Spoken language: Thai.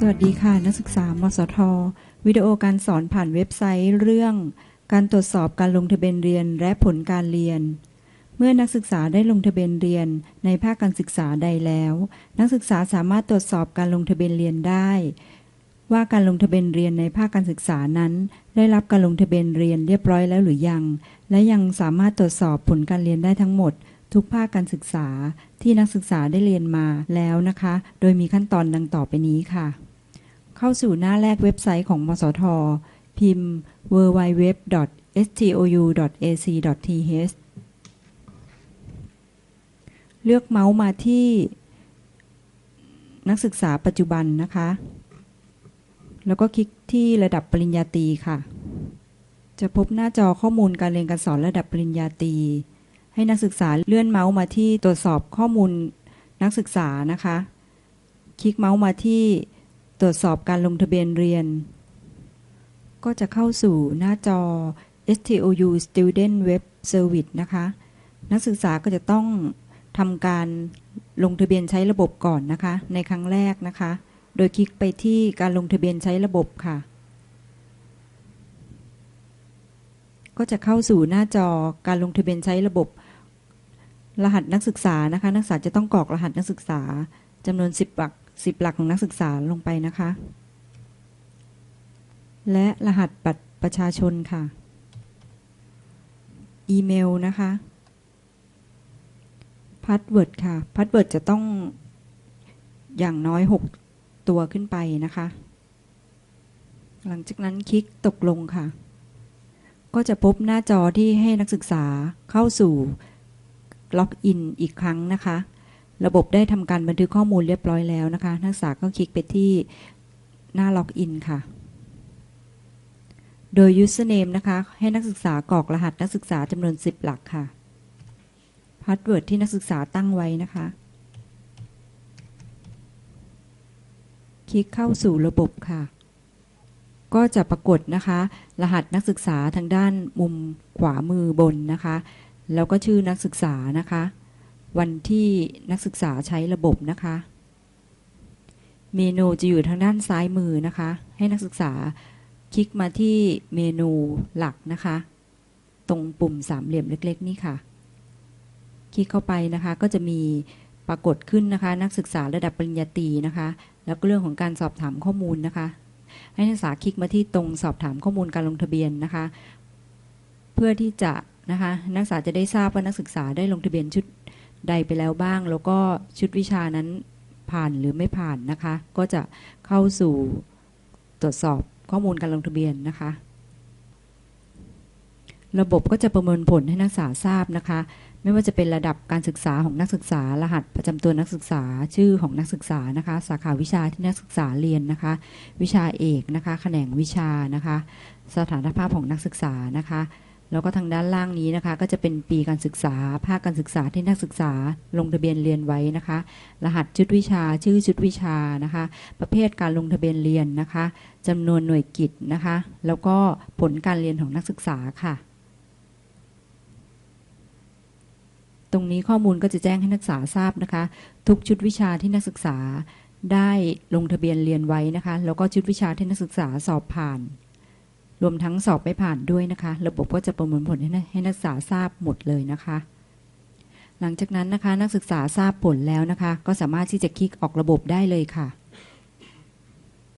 สวัสดีค่ะ นักศึกษามสท วิดีโอการสอนผ่านเว็บไซต์เรื่อง การตรวจสอบการลงทะเบียนเรียนและผลการเรียน เมื่อนักศึกษาได้ลงทะเบียนเรียนในภาคการศึกษาใดแล้ว นักศึกษาสามารถตรวจสอบการลงทะเบียนเรียนได้ ว่าการลงทะเบียนเรียนในภาคการศึกษานั้น ได้รับการลงทะเบียนเรียนเรียบร้อยแล้วหรือยัง และยังสามารถตรวจสอบผลการเรียนได้ทั้งหมด ทุกภาคการศึกษาที่นักศึกษาได้เรียนมาแล้วนะคะ โดยมีขั้นตอนดังต่อไปนี้ค่ะ เข้าสู่หน้าแรกเว็บไซต์ของมสท พิมพ์ www.stou.ac.th เลือกเมาส์มาที่นักศึกษาปัจจุบันนะคะ แล้วก็คลิกที่ระดับปริญญาตรีค่ะ จะพบหน้าจอข้อมูลการเรียนการสอนระดับปริญญาตรี ให้นักศึกษาเลื่อนเมาส์มาที่ตรวจสอบข้อมูลนักศึกษานะคะ คลิกเมาส์มาที่ ตรวจสอบการลงทะเบียนเรียน ก็จะเข้าสู่หน้าจอ STOU Student Web Service นะคะ นักศึกษาก็จะต้องทำการลงทะเบียนใช้ระบบก่อนนะคะ ในครั้งแรกนะคะ โดยคลิกไปที่การลงทะเบียนใช้ระบบค่ะ ก็จะเข้าสู่หน้าจอการลงทะเบียนใช้ระบบ รหัสนักศึกษานะคะ นักศึกษาจะต้องกรอกรหัสนักศึกษาจำนวน 10 หลัก 10หลักของนักศึกษาลงไปนะคะ และรหัสบัตรประชาชนค่ะ อีเมลนะคะพาสเวิร์ดค่ะพาสเวิร์ดจะต้องอย่างน้อย 6 ตัวขึ้นไปนะคะ หลังจากนั้นคลิกตกลงค่ะ ก็จะพบหน้าจอที่ให้นักศึกษาเข้าสู่ล็อกอินอีกครั้งนะคะ ระบบได้ทำการบันทึกข้อมูลเรียบร้อยแล้วนะคะ นักศึกษาก็คลิกไปที่หน้าล็อกอินค่ะ โดย username นะคะ ให้นักศึกษากรอกรหัสนักศึกษาจำนวน 10 หลักค่ะ พาสเวิร์ดที่นักศึกษาตั้งไว้นะคะ คลิกเข้าสู่ระบบค่ะ ก็จะปรากฏนะคะ รหัสนักศึกษาทางด้านมุมขวามือบนนะคะ แล้วก็ชื่อนักศึกษานะคะ วันที่นักศึกษาใช้ระบบนะคะ เมนูจะอยู่ทางด้านซ้ายมือนะคะ ให้นักศึกษาคลิกมาที่เมนูหลักนะคะ ตรงปุ่มสามเหลี่ยมเล็ก ๆ นี่ค่ะ คลิกเข้าไปนะคะก็จะมีปรากฏขึ้นนะคะ นักศึกษาระดับปริญญาตรีนะคะ แล้วก็เรื่องของการสอบถามข้อมูลนะคะ ให้นักศึกษาคลิกมาที่ตรงสอบถามข้อมูลการลงทะเบียนนะคะ เพื่อที่จะนะคะนักศึกษาจะได้ทราบว่านักศึกษาได้ลงทะเบียนชุด ใดไปแล้วบ้าง แล้วก็ชุดวิชานั้นผ่านหรือไม่ผ่านนะคะ ก็จะเข้าสู่ตรวจสอบข้อมูลการลงทะเบียนนะคะ ระบบก็จะประเมินผลให้นักศึกษาทราบนะคะ ไม่ว่าจะเป็นระดับการศึกษาของนักศึกษา รหัสประจำตัวนักศึกษา ชื่อของนักศึกษานะคะ สาขาวิชาที่นักศึกษาเรียนนะคะ วิชาเอกนะคะ แขนงวิชานะคะ สถานภาพของนักศึกษานะคะ แล้วก็ทางด้านล่างนี้นะคะ ก็จะเป็นปีการศึกษา ภาคการศึกษาที่นักศึกษาลงทะเบียนเรียนไว้นะคะ รหัสชุดวิชาชื่อชุดวิชานะคะ ประเภทการลงทะเบียนเรียนนะคะจำนวนหน่วยกิจนะคะ แล้วก็ผลการเรียนของนักศึกษาค่ะ ตรงนี้ข้อมูลก็จะแจ้งให้นักศึกษาทราบนะคะ ทุกชุดวิชาที่นักศึกษาได้ลงทะเบียนเรียนไว้นะคะ แล้วก็ชุดวิชาที่นักศึกษาสอบผ่าน รวมทั้งสอบไม่ผ่านด้วยนะคะ ระบบก็จะประมวลผลให้ให้นักศึกษาทราบหมดเลยนะคะ หลังจากนั้นนะคะนักศึกษาทราบผลแล้วนะคะ ก็สามารถที่จะคลิกออกระบบได้เลยค่ะ